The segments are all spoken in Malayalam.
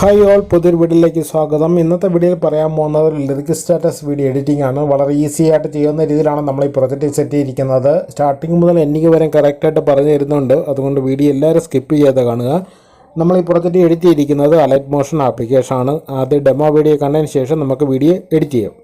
ഹായ് ഓൾ പുതിയൊരു വീഡിയോയിലേക്ക് സ്വാഗതം. ഇന്നത്തെ വീഡിയോയിൽ പറയാൻ പോകുന്നത് ലിറിക് സ്റ്റാറ്റസ് വീഡിയോ എഡിറ്റിംഗ് ആണ്. വളരെ ഈസി ആയിട്ട് ചെയ്യുന്ന രീതിയിലാണ് നമ്മൾ ഈ പ്രൊജക്റ്റ് സെറ്റ് ചെയ്തിരിക്കുന്നത്. സ്റ്റാർട്ടിങ് മുതൽ എനിക്ക് വരെ കറക്റ്റായിട്ട് പറഞ്ഞു തരുന്നുണ്ട്. അതുകൊണ്ട് വീഡിയോ എല്ലാവരും സ്കിപ്പ് ചെയ്യാതെ കാണുക. നമ്മൾ ഈ പ്രൊജക്റ്റ് എഡിറ്റ് ചെയ്തിരിക്കുന്നത് അലൈറ്റ് മോഷൻ ആപ്ലിക്കേഷൻ ആണ്. ആദ്യം ഡെമോ വീഡിയോ കണ്ടതിന് ശേഷം നമുക്ക് വീഡിയോ എഡിറ്റ് ചെയ്യാം.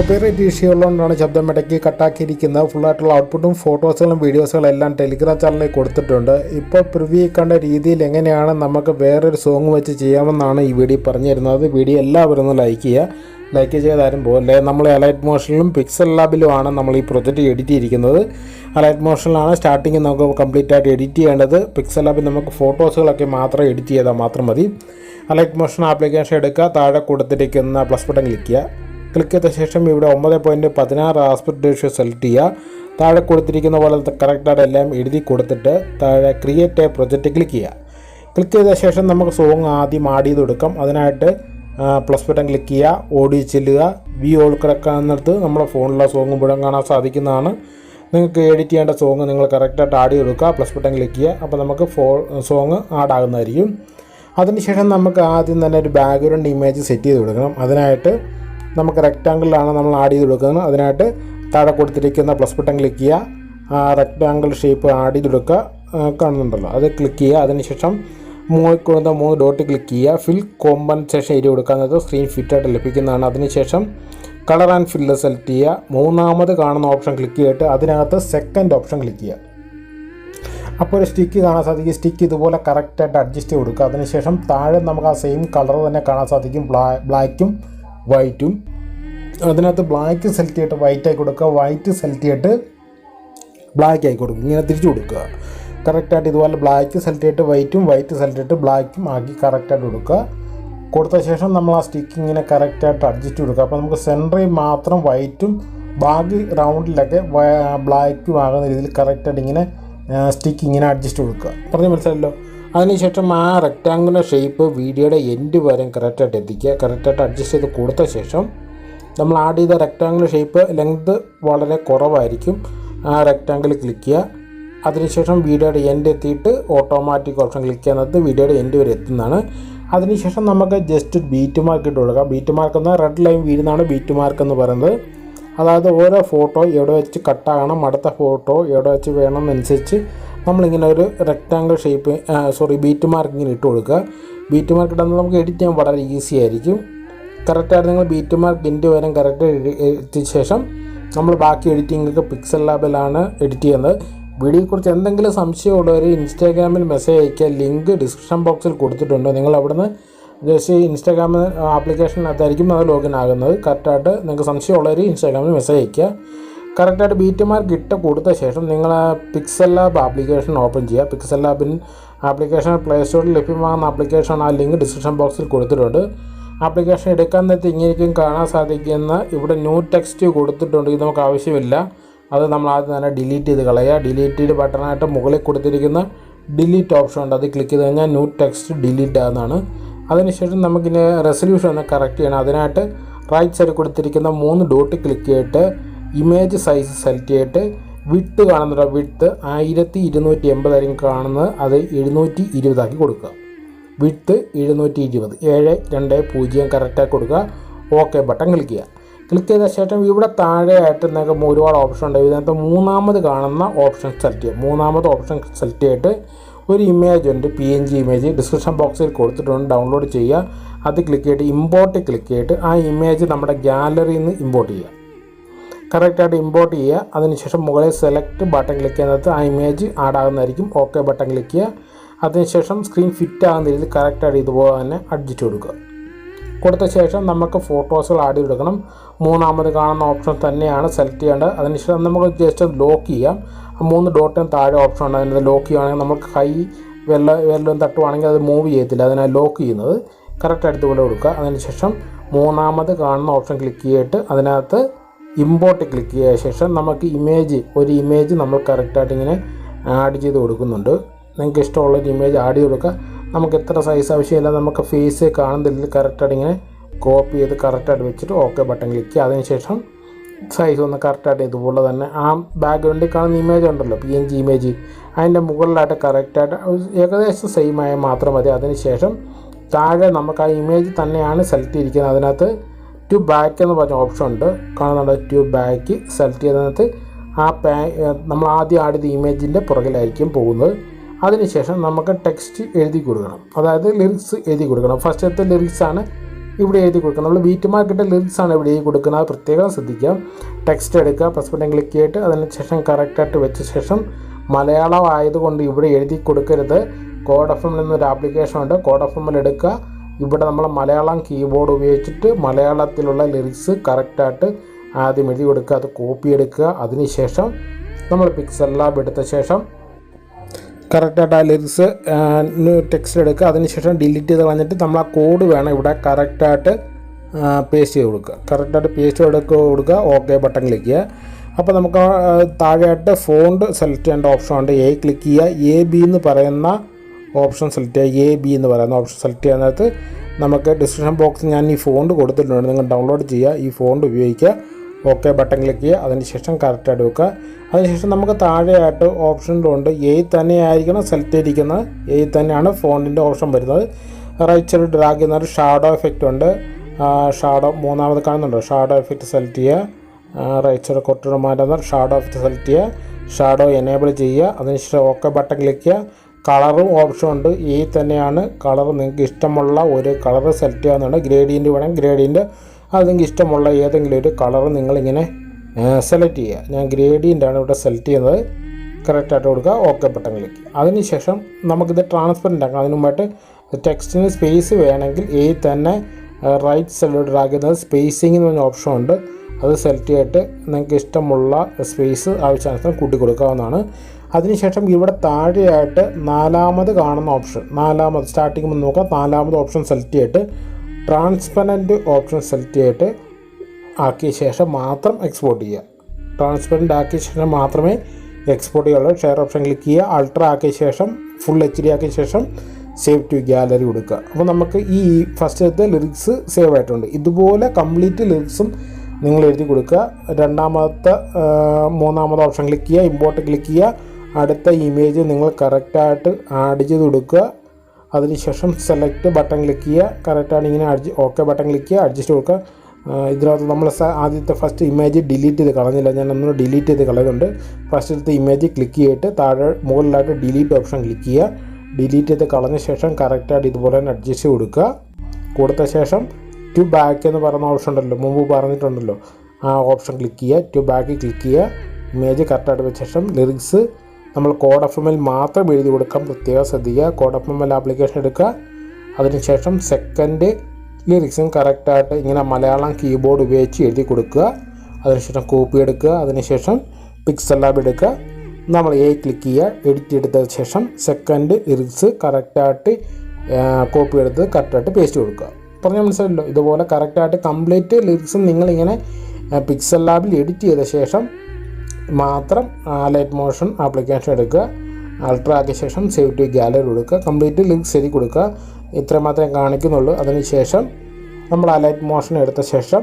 കോപ്പിറൈറ്റ് ഇഷ്യൂ ഉള്ളതുകൊണ്ടാണ് ശബ്ദം ഇടയ്ക്ക് കട്ടാക്കിയിരിക്കുന്നത്. ഫുള്ളായിട്ടുള്ള ഔട്ട്പുട്ടും ഫോട്ടോസുകളും വീഡിയോസുകളും എല്ലാം ടെലിഗ്രാം ചാനലിൽ കൊടുത്തിട്ടുണ്ട്. ഇപ്പോൾ പ്രിവ്യൂ കണ്ട രീതിയിൽ എങ്ങനെയാണ് നമുക്ക് വേറൊരു സോങ് വെച്ച് ചെയ്യാമെന്നാണ് ഈ വീഡിയോ പറഞ്ഞു തരുന്നത് വീഡിയോ എല്ലാവരും ഒന്ന് ലൈക്ക് ചെയ്യുക. ലൈക്ക് ചെയ്താലും പോലെ നമ്മൾ അലൈറ്റ് മോഷനിലും പിക്സൽ ലാബിലും ആണ് നമ്മൾ ഈ പ്രൊജക്റ്റ് എഡിറ്റ് ചെയ്തിരിക്കുന്നത്. അലൈറ്റ് മോഷനിലാണ് സ്റ്റാർട്ടിങ് നമുക്ക് കംപ്ലീറ്റ് ആയിട്ട് എഡിറ്റ് ചെയ്യേണ്ടത്. പിക്സൽ ലാബിൽ നമുക്ക് ഫോട്ടോസുകളൊക്കെ മാത്രം എഡിറ്റ് ചെയ്താൽ മാത്രം മതി. അലൈറ്റ് മോഷൻ ആപ്ലിക്കേഷൻ എടുക്കുക. താഴെ കൊടുത്തിരിക്കുന്ന പ്ലസ് ബട്ടൺ ക്ലിക്ക് ചെയ്യുക. ക്ലിക്ക് ചെയ്ത ശേഷം ഇവിടെ ഒമ്പത് പോയിന്റ് പതിനാറ് ആസ്പെക്ട് റേഷ്യോ സെലക്ട് ചെയ്യുക. താഴെ കൊടുത്തിരിക്കുന്ന പോലെ കറക്റ്റായിട്ട് എല്ലാം എഴുതി കൊടുത്തിട്ട് താഴെ ക്രിയേറ്റ് എ പ്രൊജക്റ്റ് ക്ലിക്ക് ചെയ്യുക. ക്ലിക്ക് ചെയ്ത ശേഷം നമുക്ക് സോങ് ആദ്യം ആഡ് ചെയ്ത് കൊടുക്കാം. അതിനായിട്ട് പ്ലസ് ബട്ടൺ ക്ലിക്ക് ചെയ്യുക. ഓടി ചെല്ലുക. വി ഓൾ കിടക്കാന്നിടത്ത് നമ്മുടെ ഫോണിലെ സോങ് മുഴുവൻ കാണാൻ സാധിക്കുന്നതാണ്. നിങ്ങൾക്ക് എഡിറ്റ് ചെയ്യേണ്ട സോങ് നിങ്ങൾ കറക്റ്റായിട്ട് ആഡ് ചെയ്ത് കൊടുക്കുക. പ്ലസ് ബട്ടൺ ക്ലിക്ക് ചെയ്യുക. അപ്പോൾ നമുക്ക് ഫോ സോങ് ആഡ് ആകുന്നതായിരിക്കും. അതിനുശേഷം നമുക്ക് ആദ്യം തന്നെ ഒരു ബാക്ക്ഗ്രൗണ്ട് ഇമേജ് സെറ്റ് ചെയ്ത് കൊടുക്കണം. അതിനായിട്ട് നമുക്ക് റെക്റ്റാങ്കിളിലാണ് നമ്മൾ ആഡ് ചെയ്ത് കൊടുക്കുന്നത്. അതിനായിട്ട് താഴെ കൊടുത്തിരിക്കുന്ന പ്ലസ് ബട്ടൺ ക്ലിക്ക് ചെയ്യുക. റെക്റ്റാങ്കിൾ ഷേപ്പ് ആഡ് ചെയ്ത് കൊടുക്കുക. കാണുന്നുണ്ടല്ലോ. അത് ക്ലിക്ക് ചെയ്യുക. അതിനുശേഷം മുകളിൽ കൊടുത്ത മൂന്ന് ഡോട്ട് ക്ലിക്ക് ചെയ്യുക. ഫിൽ കോമ്പൻസേഷൻ ഏരിയ കൊടുക്കുന്നത് സ്ക്രീൻ ഫിറ്റായിട്ട് ലഭിക്കുന്നതാണ്. അതിനുശേഷം കളർ ആൻഡ് ഫില്ല് സെലക്ട് ചെയ്യുക. മൂന്നാമത് കാണുന്ന ഓപ്ഷൻ ക്ലിക്ക് ചെയ്തിട്ട് അതിനകത്ത് സെക്കൻഡ് ഓപ്ഷൻ ക്ലിക്ക് ചെയ്യുക. അപ്പോൾ ഒരു സ്റ്റിക്ക് കാണാൻ സാധിക്കും. സ്റ്റിക്ക് ഇതുപോലെ കറക്റ്റായിട്ട് അഡ്ജസ്റ്റ് ചെയ്ത് കൊടുക്കുക. അതിനുശേഷം താഴെ നമുക്ക് ആ സെയിം കളർ തന്നെ കാണാൻ സാധിക്കും. ബ്ലാ ബ്ലാക്കും വൈറ്റും അതിനകത്ത് ബ്ലാക്ക് സെലക്ട് ചെയ്തിട്ട് വൈറ്റ് ആയി കൊടുക്കുക. വൈറ്റ് സെലക്ട് ചെയ്തിട്ട് ബ്ലാക്ക് ആയി കൊടുക്കും ഇങ്ങനെ തിരിച്ചു കൊടുക്കുക. കറക്റ്റായിട്ട് ഇതുപോലെ ബ്ലാക്ക് സെലക്ട് ചെയ്തിട്ട് വൈറ്റും വൈറ്റ് സെലക്ട് ചെയ്തിട്ട് ബ്ലാക്കും ആക്കി കറക്റ്റായിട്ട് കൊടുക്കുക. കൊടുത്ത ശേഷം നമ്മൾ ആ സ്റ്റിക്ക് ഇങ്ങനെ കറക്റ്റായിട്ട് അഡ്ജസ്റ്റ് കൊടുക്കുക. അപ്പോൾ നമുക്ക് സെന്ററിൽ മാത്രം വൈറ്റും ബാക്കി റൗണ്ടിലൊക്കെ ബ്ലാക്കും ആകുന്ന രീതിയിൽ കറക്റ്റായിട്ട് ഇങ്ങനെ സ്റ്റിക്ക് ഇങ്ങനെ അഡ്ജസ്റ്റ് കൊടുക്കുക. പറഞ്ഞ് മനസ്സിലല്ലോ അതിനുശേഷം ആ റെക്റ്റാങ്കുലർ ഷേപ്പ് വീഡിയോയുടെ എൻഡ് വരെ കറക്റ്റായിട്ട് എത്തിക്കുക. കറക്റ്റായിട്ട് അഡ്ജസ്റ്റ് ചെയ്ത് കൊടുത്ത ശേഷം നമ്മൾ ആഡ് ചെയ്ത റെക്റ്റാങ്കുലർ ഷേപ്പ് ലെങ്ത് വളരെ കുറവായിരിക്കും. ആ റെക്റ്റാങ്കിൾ ക്ലിക്ക് ചെയ്യുക. അതിനുശേഷം വീഡിയോയുടെ എൻഡ് എത്തിയിട്ട് ഓട്ടോമാറ്റിക് ഓപ്ഷൻ ക്ലിക്ക് ചെയ്യുന്നത് വീഡിയോയുടെ എൻഡ് വരെ എത്തുന്നതാണ്. അതിനുശേഷം നമുക്ക് ജസ്റ്റ് ബീറ്റ് മാർക്ക് ഇട്ട് കൊടുക്കാം. ബീറ്റ് മാർക്ക് എന്ന റെഡ് ലൈൻ വീഴുന്നതാണ് ബീറ്റ് മാർക്ക് എന്ന് പറയുന്നത്. അതായത് ഓരോ ഫോട്ടോ എവിടെ വെച്ച് കട്ടാകണം അടുത്ത ഫോട്ടോ എവിടെ വെച്ച് വേണമെന്നനുസരിച്ച് നമ്മളിങ്ങനെ ഒരു rectangle shape sorry beat mark ഇങ്ങനെ ഇട്ട് കൊടുക്കുക. ബീറ്റ് മാർക്ക് ഇടുന്നത് നമുക്ക് എഡിറ്റ് ചെയ്യാൻ വളരെ ഈസി ആയിരിക്കും. കറക്റ്റായിട്ട് നിങ്ങൾ ബീറ്റ് മാർക്ക് ഇന്റെ വരെ കറക്റ്റ് എത്തിയ ശേഷം നമ്മൾ ബാക്കി എഡിറ്റിംഗ് പിക്സൽ ലാബിലാണ് എഡിറ്റ് ചെയ്യുന്നത്. വീഡിയോയെക്കുറിച്ച് എന്തെങ്കിലും സംശയമുള്ളവർ ഇൻസ്റ്റാഗ്രാമിൽ മെസ്സേജ് അയക്കുക ലിങ്ക് ഡിസ്ക്രിപ്ഷൻ ബോക്സിൽ കൊടുത്തിട്ടുണ്ട്. നിങ്ങൾ അവിടുന്ന് ജസ്റ്റ് ഇൻസ്റ്റാഗ്രാം ആപ്ലിക്കേഷനകത്തായിരിക്കും അത് ലോഗിൻ ആകുന്നത്. കറക്റ്റായിട്ട് നിങ്ങൾക്ക് സംശയമുള്ളവർ ഇൻസ്റ്റാഗ്രാമിൽ മെസ്സേജ് അയക്കുക കറക്റ്റായിട്ട് ബീറ്റ് മാർക്ക് ഇട്ട് കൊടുത്ത ശേഷം നിങ്ങൾ പിക്സൽ ലാബ് ആപ്ലിക്കേഷൻ ഓപ്പൺ ചെയ്യുക പിക്സൽ ലാബിൻ ആപ്ലിക്കേഷൻ പ്ലേ സ്റ്റോറിൽ ലഭ്യമാകുന്ന ആപ്ലിക്കേഷൻ ആ ലിങ്ക് ഡിസ്ക്രിപ്ഷൻ ബോക്സിൽ കൊടുത്തിട്ടുണ്ട്. ആപ്ലിക്കേഷൻ എടുക്കാൻ നേരത്തെ ഇങ്ങനെയൊക്കെയും കാണാൻ സാധിക്കുന്ന ഇവിടെ ന്യൂ ടെക്സ്റ്റ് കൊടുത്തിട്ടുണ്ട്. ഇത് നമുക്ക് ആവശ്യമില്ല. അത് നമ്മൾ ആദ്യം തന്നെ ഡിലീറ്റ് ചെയ്ത് കളയുക ഡിലീറ്റ് ചെയ്ത് ബട്ടണായിട്ട് മുകളിൽ കൊടുത്തിരിക്കുന്ന ഡിലീറ്റ് ഓപ്ഷൻ ഉണ്ട്. അത് ക്ലിക്ക് ചെയ്ത് കഴിഞ്ഞാൽ ന്യൂ ടെക്സ്റ്റ് ഡിലീറ്റ് ആകുന്നതാണ്. അതിനുശേഷം നമുക്കിനി റെസൊല്യൂഷൻ ഒന്ന് കറക്റ്റ് ചെയ്യണം. അതിനായിട്ട് റൈറ്റ് സൈഡ് കൊടുത്തിരിക്കുന്ന മൂന്ന് ഡോട്ട് ക്ലിക്ക് ചെയ്തിട്ട് ഇമേജ് സൈസ് സെലക്ട് ചെയ്തിട്ട് വിട്ട് കാണുന്നുണ്ട് വിട്ട് ആയിരത്തി ഇരുന്നൂറ്റി എൺപതായിരിക്കും കാണുന്നത് അത് എഴുന്നൂറ്റി ഇരുപതാക്കി കൊടുക്കുക. വിട്ട് എഴുന്നൂറ്റി ഇരുപത് ഏഴ് രണ്ട് പൂജ്യം കറക്റ്റായി കൊടുക്കുക. ഓക്കെ ബട്ടൺ ക്ലിക്ക് ചെയ്യുക. ക്ലിക്ക് ചെയ്ത ശേഷം ഇവിടെ താഴെയായിട്ട് നിങ്ങൾക്ക് ഒരുപാട് ഓപ്ഷൻ ഉണ്ട്. ഇതിനകത്ത് മൂന്നാമത് കാണുന്ന ഓപ്ഷൻ സെലക്ട് ചെയ്യുക മൂന്നാമത് ഓപ്ഷൻ സെലക്ട് ചെയ്തിട്ട് ഒരു ഇമേജ് ഉണ്ട്. P N G image. Description ബോക്സിൽ കൊടുത്തിട്ടുണ്ട്. ഡൗൺലോഡ് ചെയ്യുക. അത് ക്ലിക്ക് ചെയ്തിട്ട് ഇമ്പോർട്ട് ക്ലിക്ക് ചെയ്തിട്ട് ആ ഇമേജ് നമ്മുടെ ഗാലറിയിൽ നിന്ന് ഇമ്പോർട്ട് ചെയ്യുക. കറക്റ്റായിട്ട് ഇമ്പോർട്ട് ചെയ്യുക. അതിനുശേഷം മുകളിൽ സെലക്ട് ബട്ടൺ ക്ലിക്ക് ചെയ്യുന്നത് ആ ഇമേജ് ആഡ് ആകുന്നതായിരിക്കും. ഓക്കെ ബട്ടൺ ക്ലിക്ക് ചെയ്യുക. അതിനുശേഷം സ്ക്രീൻ ഫിറ്റ് ആകുന്ന രീതിയിൽ കറക്റ്റായിട്ട് ഇതുപോലെ തന്നെ അഡ്ജസ്റ്റ് കൊടുക്കുക. കൊടുത്ത ശേഷം നമുക്ക് ഫോട്ടോസുകൾ ആഡ് ചെയ്തെടുക്കണം. മൂന്നാമത് കാണുന്ന ഓപ്ഷൻ തന്നെയാണ് സെലക്ട് ചെയ്യേണ്ടത്. അതിനുശേഷം നമുക്ക് ജസ്റ്റ് ലോക്ക് ചെയ്യാം. മൂന്ന് ഡോട്ടിന് താഴെ ഓപ്ഷൻ ഉണ്ട് അതിനകത്ത് ലോക്ക് ചെയ്യുകയാണെങ്കിൽ നമുക്ക് കൈ വെള്ള വെള്ളം തട്ടുവാണെങ്കിൽ അത് മൂവ് ചെയ്യത്തില്ല. അതിനാണ് ലോക്ക് ചെയ്യുന്നത്. കറക്റ്റ് അടുത്ത് പോലെ കൊടുക്കുക. അതിനുശേഷം മൂന്നാമത് കാണുന്ന ഓപ്ഷൻ ക്ലിക്ക് ചെയ്തിട്ട് അതിനകത്ത് ഇമ്പോർട്ട് ക്ലിക്ക് ചെയ്ത ശേഷം നമുക്ക് ഇമേജ് ഒരു ഇമേജ് നമ്മൾ കറക്റ്റായിട്ട് ഇങ്ങനെ ആഡ് ചെയ്ത് കൊടുക്കുന്നുണ്ട്. നിങ്ങൾക്ക് ഇഷ്ടമുള്ളൊരു ഇമേജ് ആഡ് ചെയ്ത് കൊടുക്കുക. നമുക്ക് എത്ര സൈസ് ആവശ്യമില്ല നമുക്ക് ഫേസ് കാണുന്നില്ല കറക്റ്റായിട്ട് ഇങ്ങനെ കോപ്പി ചെയ്ത് കറക്റ്റായിട്ട് വെച്ചിട്ട് ഓക്കെ ബട്ടൺ ക്ലിക്ക് ചെയ്യുക. അതിനുശേഷം സൈസ് ഒന്ന് കറക്റ്റായിട്ട് ഇതുപോലെ തന്നെ ആ ബാക്ക്ഗ്രൗണ്ടിൽ കാണുന്ന ഇമേജ് ഉണ്ടല്ലോ പി എൻ ജി ഇമേജ് അതിന്റെ മുകളിലായിട്ട് കറക്റ്റായിട്ട് ഏകദേശം സെയിം ആയാൽ മാത്രം മതി. അതിനുശേഷം താഴെ നമുക്ക് ആ ഇമേജ് തന്നെയാണ് സെലക്ട് ചെയ്തിരിക്കുന്നത്. അതിനകത്ത് ടു ബാക്ക് എന്ന് പറഞ്ഞ ഓപ്ഷൻ ഉണ്ട്. കാണുന്നുണ്ട് ടു ബാക്ക് സെലക്ട് ചെയ്തതിനകത്ത് ആ പാ നമ്മൾ ആദ്യം ആഡ് ചെയ്ത ഇമേജിന്റെ പുറകിലായിരിക്കും പോകുന്നത്. അതിനുശേഷം നമുക്ക് ടെക്സ്റ്റ് എഴുതി കൊടുക്കണം. അതായത് ലിറിക്സ് എഴുതി കൊടുക്കണം. ഫസ്റ്റത്തെ ലിറിക്സാണ് ഇവിടെ എഴുതി കൊടുക്കുക നമ്മൾ ബീറ്റ് മാർക്കിന്റെ ലിറിക്സാണ് ഇവിടെ എഴുതി കൊടുക്കുന്നത്. പ്രത്യേകം ശ്രദ്ധിക്കാം. ടെക്സ്റ്റ് എടുക്കുക. പ്ലസ് ബട്ടൺ ക്ലിക്ക് ചെയ്തിട്ട് അതിന് ശേഷം കറക്റ്റായിട്ട് വെച്ച ശേഷം മലയാളം ആയതുകൊണ്ട് ഇവിടെ എഴുതി കൊടുക്കരുത്. കോഡ് എഫ് എമ്മിൽ നിന്നൊരു ആപ്ലിക്കേഷൻ ഉണ്ട്. കോഡ് എഫ് എമ്മിൽ എടുക്കുക. ഇവിടെ നമ്മൾ മലയാളം കീബോർഡ് ഉപയോഗിച്ചിട്ട് മലയാളത്തിലുള്ള ലിറിക്സ് കറക്റ്റായിട്ട് ആദ്യം എഴുതി കൊടുക്കുക അത് കോപ്പി എടുക്കുക. അതിനുശേഷം നമ്മൾ പിക്സൽ ലാബ് എടുത്ത ശേഷം കറക്റ്റായിട്ട് ആ ലിറിക്സ് ടെക്സ്റ്റ് എടുക്കുക. അതിനുശേഷം ഡിലീറ്റ് ചെയ്ത് കളഞ്ഞിട്ട് നമ്മൾ ആ കോഡ് വേണം ഇവിടെ കറക്റ്റായിട്ട് പേസ്റ്റ് ചെയ്ത് കൊടുക്കുക. കറക്റ്റായിട്ട് പേസ്റ്റ് എടുക്കുക കൊടുക്കുക ഓക്കെ ബട്ടൺ ക്ലിക്ക് ചെയ്യുക. അപ്പോൾ നമുക്ക് താഴെയായിട്ട് ഫോണ്ട് സെലക്ട് ചെയ്യേണ്ട ഓപ്ഷൻ ഉണ്ട്. എ ക്ലിക്ക് ചെയ്യുക. എ ബി എന്ന് പറയുന്ന ഓപ്ഷൻ സെലക്ട് ചെയ്യുക എ ബി എന്ന് പറയുന്ന ഓപ്ഷൻ സെലക്ട് ചെയ്യുന്നതിനകത്ത് നമുക്ക് ഡിസ്ക്രിപ്ഷൻ ബോക്സ് ഞാൻ ഈ ഫോണ്ട് കൊടുത്തിട്ടുണ്ട്. നിങ്ങൾ ഡൗൺലോഡ് ചെയ്യുക. ഈ ഫോണ്ട് ഉപയോഗിക്കുക. ഓക്കെ ബട്ടൺ ക്ലിക്ക് ചെയ്യുക. അതിനുശേഷം കറക്റ്റായിട്ട് വെക്കുക. അതിനുശേഷം നമുക്ക് താഴെയായിട്ട് ഓപ്ഷനിലുണ്ട് എ തന്നെ ആയിരിക്കണം സെലക്ട് ചെയ്തിരിക്കുന്നത് എ തന്നെയാണ് ഫോണ്ടിന്റെ ഓപ്ഷൻ വരുന്നത്. റൈറ്റ് സൈഡ് ഡ്രാഗ് ചെയ്യുന്ന ഒരു ഷാഡോ എഫക്റ്റ് ഉണ്ട്. ഷാഡോ മൂന്നാമത് കാണുന്നുണ്ടോ? ഷാഡോ എഫക്റ്റ് സെലക്ട് ചെയ്യുക. റൈറ്റ് സൈഡ് കുറച്ചുകൂടെ മാറ്റുന്ന ഷാഡോ എഫക്റ്റ് സെലക്ട് ചെയ്യുക. ഷാഡോ എനേബിൾ ചെയ്യുക. അതിനുശേഷം ഓക്കെ ബട്ടൺ ക്ലിക്ക് ചെയ്യുക. കളറും ഓപ്ഷൻ ഉണ്ട്. ഈ തന്നെയാണ് കളർ നിങ്ങൾക്ക് ഇഷ്ടമുള്ള ഒരു കളർ സെലക്ട് ചെയ്യാവുന്നതാണ്. ഗ്രേഡിയന്റ് വേണം. ഗ്രേഡിയന്റ് അത് നിങ്ങൾക്ക് ഇഷ്ടമുള്ള ഏതെങ്കിലും ഒരു കളർ നിങ്ങളിങ്ങനെ സെലക്ട് ചെയ്യുക. ഞാൻ ഗ്രേഡിയന്റ് ആണ് ഇവിടെ സെലക്ട് ചെയ്യുന്നത്. കറക്റ്റായിട്ട് കൊടുക്കുക. ഓക്കെ ബട്ടൺ ക്ലിക്ക് അതിനുശേഷം നമുക്കിത് ട്രാൻസ്പെറന്റ് ആക്കാം. അതിന് മുമ്പായിട്ട് ടെക്സ്റ്റിന് സ്പേസ് വേണമെങ്കിൽ ഈ തന്നെ റൈറ്റ് സൈഡിലോട്ട് ചെയ്യുന്നത് സ്പേസിംഗ് എന്ന് പറഞ്ഞ ഓപ്ഷൻ ഉണ്ട്. അത് സെലക്ട് ചെയ്തിട്ട് നിങ്ങൾക്ക് ഇഷ്ടമുള്ള സ്പേസ് ആവശ്യാനുസരണം കൂട്ടി കൊടുക്കാവുന്നതാണ്. അതിനുശേഷം ഇവിടെ താഴെയായിട്ട് നാലാമത് കാണുന്ന ഓപ്ഷൻ നാലാമത് സ്റ്റാർട്ടിങ് മുതൽ നോക്കാം. നാലാമത് ഓപ്ഷൻ സെലക്ട് ചെയ്തിട്ട് ട്രാൻസ്പെറന്റ് ഓപ്ഷൻ സെലക്ട് ചെയ്തിട്ട് ആക്കിയ ശേഷം മാത്രം എക്സ്പോർട്ട് ചെയ്യുക. ട്രാൻസ്പെറന്റ് ആക്കിയ ശേഷം മാത്രമേ എക്സ്പോർട്ട് ചെയ്യുള്ളൂ ഷെയർ ഓപ്ഷൻ ക്ലിക്ക് ചെയ്യുക. അൾട്ര ആക്കിയ ശേഷം ഫുൾ എച്ച് ഡി ആക്കിയ ശേഷം സേവ് ടു ഗ്യാലറി കൊടുക്കുക. അപ്പോൾ നമുക്ക് ഈ ഫസ്റ്റത്തെ ലിറിക്സ് സേവ് ആയിട്ടുണ്ട്. ഇതുപോലെ കംപ്ലീറ്റ് ലിറിക്സും നിങ്ങൾ എഴുതി കൊടുക്കുക. രണ്ടാമത്തെ മൂന്നാമത്തെ ഓപ്ഷൻ ക്ലിക്ക് ചെയ്യുക. ഇമ്പോർട്ട് ക്ലിക്ക് ചെയ്യുക. അടുത്ത ഇമേജ് നിങ്ങൾ കറക്റ്റായിട്ട് ആഡ് ചെയ്ത് കൊടുക്കുക. അതിനുശേഷം സെലക്ട് ബട്ടൺ ക്ലിക്ക് ചെയ്യുക. കറക്റ്റാണ് ഇങ്ങനെ അഡ്ജ് ഓക്കെ ബട്ടൺ ക്ലിക്ക് ചെയ്യുക. അഡ്ജസ്റ്റ് കൊടുക്കുക. ഇതിനകത്ത് നമ്മൾ ആദ്യത്തെ ഫസ്റ്റ് ഇമേജ് ഡിലീറ്റ് ചെയ്ത് കളഞ്ഞില്ല. ഞാൻ ഒന്ന് ഡിലീറ്റ് ചെയ്ത് കളയുന്നുണ്ട്. ഫസ്റ്റ് ഇമേജ് ക്ലിക്ക് ചെയ്തിട്ട് താഴെ മുകളിലായിട്ട് ഡിലീറ്റ് ഓപ്ഷൻ ക്ലിക്ക് ചെയ്യുക. ഡിലീറ്റ് ചെയ്ത് കളഞ്ഞ ശേഷം കറക്റ്റായിട്ട് ഇതുപോലെ തന്നെ അഡ്ജസ്റ്റ് കൊടുക്കുക. കൊടുത്ത ശേഷം ടു ബാക്ക് എന്ന് പറയുന്ന ഓപ്ഷൻ ഉണ്ടല്ലോ. മുമ്പ് പറഞ്ഞിട്ടുണ്ടല്ലോ. ആ ഓപ്ഷൻ ക്ലിക്ക് ചെയ്യുക. ടു ബാക്ക് ക്ലിക്ക് ചെയ്യുക. ഇമേജ് കറക്റ്റായിട്ട് വെച്ച ശേഷം ലിറിക്സ് നമ്മൾ കോഡ് എഫ് എം എൽ മാത്രം എഴുതി കൊടുക്കാം പ്രത്യേകം ശ്രദ്ധിക്കുക. Code F M L application എടുക്കുക. അതിനുശേഷം സെക്കൻഡ് ലിറിക്സും കറക്റ്റായിട്ട് ഇങ്ങനെ മലയാളം കീബോർഡ് ഉപയോഗിച്ച് എഴുതി കൊടുക്കുക. അതിനുശേഷം കോപ്പി എടുക്കുക. അതിനുശേഷം പിക്സൽ ലാബ് എടുക്കുക. നമ്മൾ എ ക്ലിക്ക് ചെയ്യുക. എഡിറ്റ് എടുത്ത ശേഷം സെക്കൻഡ് ലിറിക്സ് കറക്റ്റായിട്ട് കോപ്പി എടുത്ത് കറക്റ്റായിട്ട് പേസ്റ്റ് കൊടുക്കുക. പറഞ്ഞാൽ മനസ്സിലല്ലോ ഇതുപോലെ കറക്റ്റായിട്ട് കംപ്ലീറ്റ് ലിറിക്സും നിങ്ങളിങ്ങനെ പിക്സൽ ലാബിൽ എഡിറ്റ് ചെയ്ത ശേഷം മാത്രം ലൈറ്റ് മോഷൻ ആപ്ലിക്കേഷൻ എടുക്കുക. അൾട്ര ആക്കിയ ശേഷം സേവ് ടു ഗാലറി കൊടുക്കുക. കംപ്ലീറ്റ് ലിങ്ക് ശരി കൊടുക്കുക. ഇത്ര മാത്രമേ കാണിക്കുന്നുള്ളൂ. അതിനുശേഷം നമ്മൾ ആ ലൈറ്റ് മോഷൻ എടുത്ത ശേഷം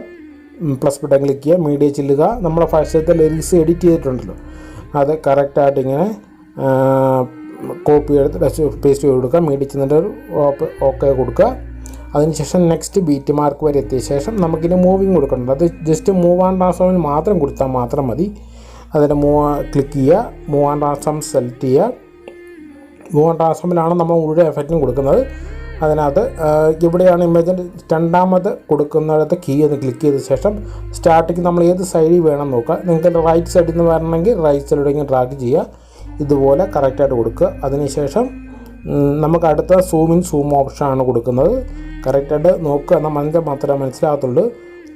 പ്ലസ് ബട്ടൺ ക്ലിക്ക് ചെയ്യുക. മീഡിയ ചെല്ലുക. നമ്മുടെ ഫസ്റ്റത്തെ ലിറിക്സ് എഡിറ്റ് ചെയ്തിട്ടുണ്ടല്ലോ. അത് കറക്റ്റായിട്ട് ഇങ്ങനെ കോപ്പി എടുത്ത് പേസ്റ്റ് ചെയ്ത് കൊടുക്കുക. മീഡിയ ചെന്നിട്ട് ഓക്കെ കൊടുക്കുക. അതിനുശേഷം നെക്സ്റ്റ് ബീറ്റ് മാർക്ക് വരെ എത്തിയ ശേഷം നമുക്കിനി മൂവിങ് കൊടുക്കണം അത് ജസ്റ്റ് മൂവ് ആൻഡ് ട്രാൻസ്ഫോമിൽ മാത്രം കൊടുത്താൽ മാത്രം മതി. അതിന് മൂവ് ക്ലിക്ക് ചെയ്യുക മൂവ് ആൻഡ് ട്രാൻസ്ഫോം സെലക്ട് ചെയ്യുക. മൂവ് ആൻഡ് ട്രാൻസ്ഫോമിലാണ് നമ്മൾ മുഴുവൻ എഫക്റ്റും കൊടുക്കുന്നത്. അതിനകത്ത് ഇവിടെയാണ് ഇമേജിന്റെ രണ്ടാമത് കൊടുക്കുന്നിടത്ത് കീ എന്ന് ക്ലിക്ക് ചെയ്ത ശേഷം സ്റ്റാർട്ടിങ് നമ്മൾ ഏത് സൈഡിൽ വേണം നോക്കുക. നിങ്ങൾക്ക് റൈറ്റ് സൈഡിൽ നിന്ന് വരണമെങ്കിൽ റൈറ്റ് സൈഡിലേക്ക് ഡ്രാഗ് ചെയ്യുക. ഇതുപോലെ കറക്റ്റായിട്ട് കൊടുക്കുക. അതിനുശേഷം നമുക്ക് അടുത്ത സൂം ഇൻ സൂം ഓപ്ഷനാണ് കൊടുക്കുന്നത്. കറക്റ്റായിട്ട് നോക്കുക. എന്നാൽ മനസ്സിൽ മാത്രമേ മനസ്സിലാകത്തുള്ളൂ.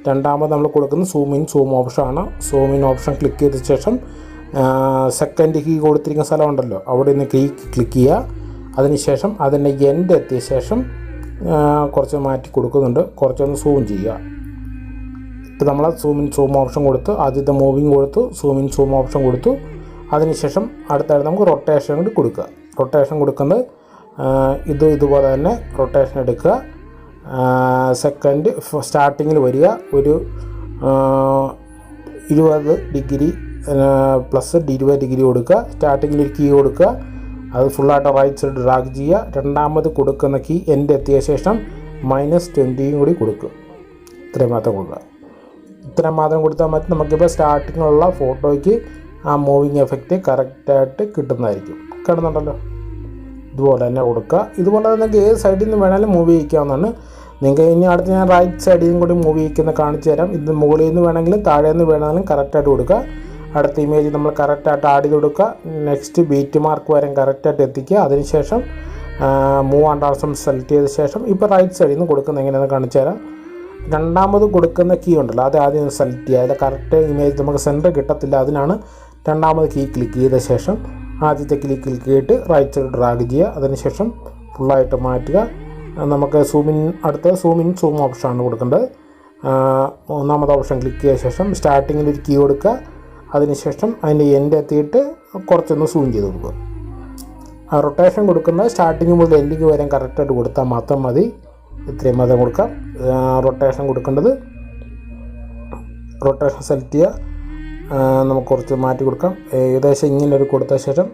രണ്ടാമത് നമ്മൾ കൊടുക്കുന്നത് സൂം ഇൻ സൂം ഓപ്ഷനാണ് സൂം ഇൻ ഓപ്ഷൻ ക്ലിക്ക് ചെയ്ത ശേഷം സെക്കൻഡ് കീ കൊടുത്തിരിക്കുന്ന സ്ഥലമുണ്ടല്ലോ അവിടെ നിന്ന് കീ ക്ലിക്ക് ചെയ്യുക. അതിനുശേഷം അതിന്റെ എൻഡ് എത്തിയ ശേഷം കുറച്ച് മാറ്റി കൊടുക്കുന്നുണ്ട്. കുറച്ചൊന്ന് സൂം ചെയ്യുക. ഇപ്പോൾ നമ്മൾ സൂം ഇൻ സൂം ഓപ്ഷൻ കൊടുത്ത്. ആദ്യത്തെ മൂവിങ് കൊടുത്തു. സൂം ഇൻ സൂം ഓപ്ഷൻ കൊടുത്തു. അതിനുശേഷം അടുത്തായിട്ട് നമുക്ക് റൊട്ടേഷൻ കൂടി കൊടുക്കുക. റൊട്ടേഷൻ കൊടുക്കുന്നത് ഇത് ഇതുപോലെ തന്നെ റൊട്ടേഷൻ എടുക്കുക. സെക്കൻഡ് സ്റ്റാർട്ടിങ്ങിൽ വരിക ഒരു ഇരുപത് ഡിഗ്രി പ്ലസ് ഇരുപത് ഡിഗ്രി കൊടുക്കുക. സ്റ്റാർട്ടിങ്ങിൽ ഒരു കീ കൊടുക്കുക. അത് ഫുള്ളായിട്ട് റൈറ്റ് സൈഡ് ഡ്രാഗ് ചെയ്യുക. രണ്ടാമത് കൊടുക്കുന്ന കീ എന്റെ എത്തിയ ശേഷം മൈനസ് ട്വന്റിയും കൂടി കൊടുക്കും ഇത്രയും മാത്രം കൊടുക്കുക. ഇത്രയും മാത്രം കൊടുത്താൽ മതി. നമുക്കിപ്പോൾ സ്റ്റാർട്ടിങ്ങിലുള്ള ഫോട്ടോയ്ക്ക് ആ മൂവിങ് എഫക്റ്റ് കറക്റ്റായിട്ട് കിട്ടുന്നതായിരിക്കും. കിടന്നുണ്ടല്ലോ. ഇതുപോലെ തന്നെ കൊടുക്കുക. ഇതുപോലെ തന്നെ നിങ്ങൾക്ക് ഏത് സൈഡിൽ നിന്ന് വേണമെങ്കിലും മൂവ് ചെയ്യിക്കാവുന്നതാണ്. നിങ്ങൾക്ക് ഇനി അടുത്ത് ഞാൻ റൈറ്റ് സൈഡിൽ നിന്നും കൂടി മൂവ് ചെയ്യിക്കുന്ന കാണിച്ചു തരാം. ഇത് മുകളിൽ നിന്ന് വേണമെങ്കിലും താഴെ നിന്ന് വേണമെങ്കിലും കറക്റ്റായിട്ട് കൊടുക്കുക. അടുത്ത ഇമേജ് നമ്മൾ കറക്റ്റായിട്ട് ആഡ് ചെയ്ത് കൊടുക്കുക. നെക്സ്റ്റ് ബീറ്റ് മാർക്ക് വരെ കറക്റ്റായിട്ട് എത്തിക്കുക. അതിനുശേഷം മൂവ് ആൻഡ് ആൾസം സെലക്ട് ചെയ്ത ശേഷം ഇപ്പോൾ റൈറ്റ് സൈഡിൽ നിന്ന് കൊടുക്കുന്ന എങ്ങനെയാണെന്ന് കാണിച്ചു തരാം. രണ്ടാമത് കൊടുക്കുന്ന കീ ഉണ്ടല്ലോ അത് ആദ്യം സെലക്ട് ചെയ്യുക. അതിൽ കറക്റ്റ് ഇമേജ് നമുക്ക് സെന്റർ കിട്ടത്തില്ല. അതിനാണ് രണ്ടാമത് കീ ക്ലിക്ക് ചെയ്ത ശേഷം ആദ്യത്തെ ക്ലിക്കിൽ ക്ലിക്ക് ചെയ്തിട്ട് റൈറ്റ് സൈഡ് ഡ്രാഗ് ചെയ്യുക. അതിനുശേഷം ഫുള്ളായിട്ട് മാറ്റുക. നമുക്ക് സൂമിൻ അടുത്ത സൂമിൻ സൂം ഓപ്ഷനാണ് കൊടുക്കേണ്ടത്. ഒന്നാമത് ഓപ്ഷൻ ക്ലിക്ക് ചെയ്ത ശേഷം സ്റ്റാർട്ടിങ്ങിൽ ഒരു കീ കൊടുക്കുക. അതിനുശേഷം അതിന്റെ എൻഡ് എത്തിയിട്ട് കുറച്ചൊന്ന് സൂം ചെയ്ത് കൊടുക്കുക. റൊട്ടേഷൻ കൊടുക്കുന്നത് സ്റ്റാർട്ടിങ് മുതൽ എൻഡിങ് വരെ കറക്റ്റായിട്ട് കൊടുത്താൽ മാത്രം മതി. ഇത്രയും മാത്രം കൊടുക്കാം. റൊട്ടേഷൻ കൊടുക്കേണ്ടത്. റൊട്ടേഷൻ സെലക്ട് ചെയ്യുക. നമുക്ക് കുറച്ച് മാറ്റി കൊടുക്കാം. ഏകദേശം ഇങ്ങനെ ഒരു കൊടുത്ത ശേഷം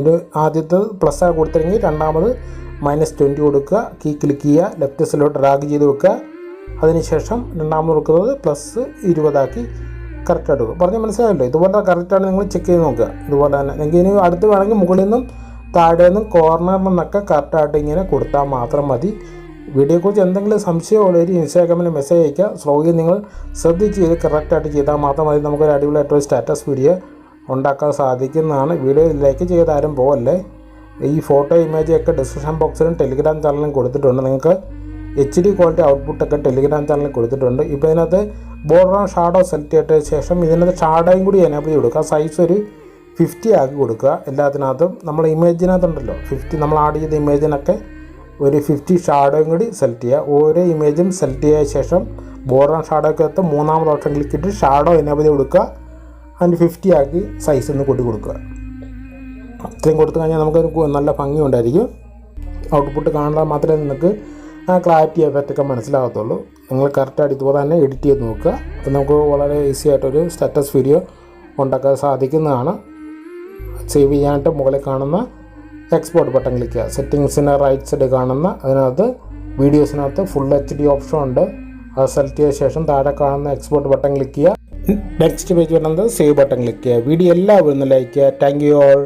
ഇത് ആദ്യത്തെ പ്ലസ് ആ കൊടുത്തില്ലെങ്കിൽ രണ്ടാമത് മൈനസ് ട്വന്റി കൊടുക്കുക. കീ ക്ലിക്ക് ചെയ്യുക. ലെഫ്റ്റ് സൈഡിലോട്ട് ഡ്രാഗ് ചെയ്ത് വെക്കുക. അതിനുശേഷം രണ്ടാമത് കൊടുക്കുന്നത് പ്ലസ് ഇരുപതാക്കി കറക്റ്റായിട്ട് കൊടുക്കും പറഞ്ഞാൽ മനസ്സിലായല്ലോ ഇതുപോലെ കറക്റ്റാണ് നിങ്ങൾ ചെക്ക് ചെയ്ത് നോക്കുക. ഇതുപോലെ തന്നെ. നിങ്ങൾക്ക് ഇനി അടുത്ത് വേണമെങ്കിൽ മുകളിൽ നിന്നും താഴെ നിന്നും കോർണറിൽ നിന്നൊക്കെ കറക്റ്റായിട്ട് ഇങ്ങനെ കൊടുത്താൽ മാത്രം മതി. വീഡിയോയെക്കുറിച്ച് എന്തെങ്കിലും സംശയമുള്ളവർ ഇൻസ്റ്റാഗ്രാമിൽ മെസ്സേജ് അയക്കുക സ്ലോഗിൽ നിങ്ങൾ ശ്രദ്ധിച്ച് ചെയ്ത് കറക്റ്റായിട്ട് ചെയ്താൽ മാത്രം മതി നമുക്കൊരു അടിപൊളി അടിപൊളിയായിട്ടൊരു സ്റ്റാറ്റസ് വീഡിയോ ഉണ്ടാക്കാൻ സാധിക്കുന്നതാണ്. വീഡിയോ ലൈക്ക് ചെയ്ത് ആരും പോകല്ലേ ഈ ഫോട്ടോ ഇമേജ് ഒക്കെ ഡിസ്ക്രിപ്ഷൻ ബോക്സിലും ടെലിഗ്രാം ചാനലിലും കൊടുത്തിട്ടുണ്ട്. നിങ്ങൾക്ക് എച്ച് ഡി ക്വാളിറ്റി ഔട്ട്പുട്ടൊക്കെ ടെലിഗ്രാം ചാനലിൽ കൊടുത്തിട്ടുണ്ട്. ഇപ്പോൾ ഇതിനകത്ത് ബോർഡർ ഷാഡോ സെലക്ട് ചെയ്ത ശേഷം ഇതിനകത്ത് ഷാഡോയും കൂടി എനേബിൾ ചെയ്ത് കൊടുക്കുക. സൈസ് ഒരു ഫിഫ്റ്റി ആക്കി കൊടുക്കുക. എല്ലാത്തിനകത്തും നമ്മൾ ഇമേജിനകത്തുണ്ടല്ലോ ഫിഫ്റ്റി നമ്മൾ ആഡ് ചെയ്ത ഇമേജിനൊക്കെ ഒരു ഫിഫ്റ്റി ഷാഡോയും കൂടി സെലക്ട് ചെയ്യുക ഓരോ ഇമേജും സെലക്ട് ചെയ്ത ശേഷം ബോർഡർ ആൻഡ് എത്തും മൂന്നാമത് ഓപ്ഷൻ ക്ലിക്ക് ചെയ്ത് ഷാഡോ എനേബിൾ കൊടുക്കുക. അതിന് ഫിഫ്റ്റി ആക്കി സൈസ് ഒന്ന് കൂട്ടി കൊടുക്കുക. അത്രയും കൊടുത്തു കഴിഞ്ഞാൽ നമുക്കൊരു നല്ല ഭംഗി ഉണ്ടായിരിക്കും. ഔട്ട്പുട്ട് കാണാൻ മാത്രമേ നിങ്ങൾക്ക് ആ ക്ലാരിറ്റി എഫക്റ്റൊക്കെ മനസ്സിലാകത്തുള്ളൂ. നിങ്ങൾ കറക്റ്റായിട്ട് ഇതുപോലെ തന്നെ എഡിറ്റ് ചെയ്ത് നോക്കുക. അപ്പോൾ നമുക്ക് വളരെ ഈസി ആയിട്ടൊരു സ്റ്റാറ്റസ് വീഡിയോ ഉണ്ടാക്കാൻ സാധിക്കുന്നതാണ്. സേവ് ചെയ്യാനായിട്ട് മുകളിൽ കാണുന്ന എക്സ്പോർട്ട് ബട്ടൺ ക്ലിക്ക് ചെയ്യുക. സെറ്റിങ്സിന് റൈറ്റ് സൈഡ് കാണുന്ന അതിനകത്ത് വീഡിയോസിനകത്ത് ഫുൾ എച്ച് ഡി ഓപ്ഷൻ ഉണ്ട്. അത് സെലക്ട് ചെയ്ത ശേഷം താഴെ കാണുന്ന എക്സ്പോർട്ട് ബട്ടൺ ക്ലിക്ക് ചെയ്യുക. നെക്സ്റ്റ് പേജ് വരുന്നത് സേവ് ബട്ടൺ ക്ലിക്ക് ചെയ്യുക. വീഡിയോ എല്ലാവരും ലൈക്ക് ചെയ്യുക. Thank you all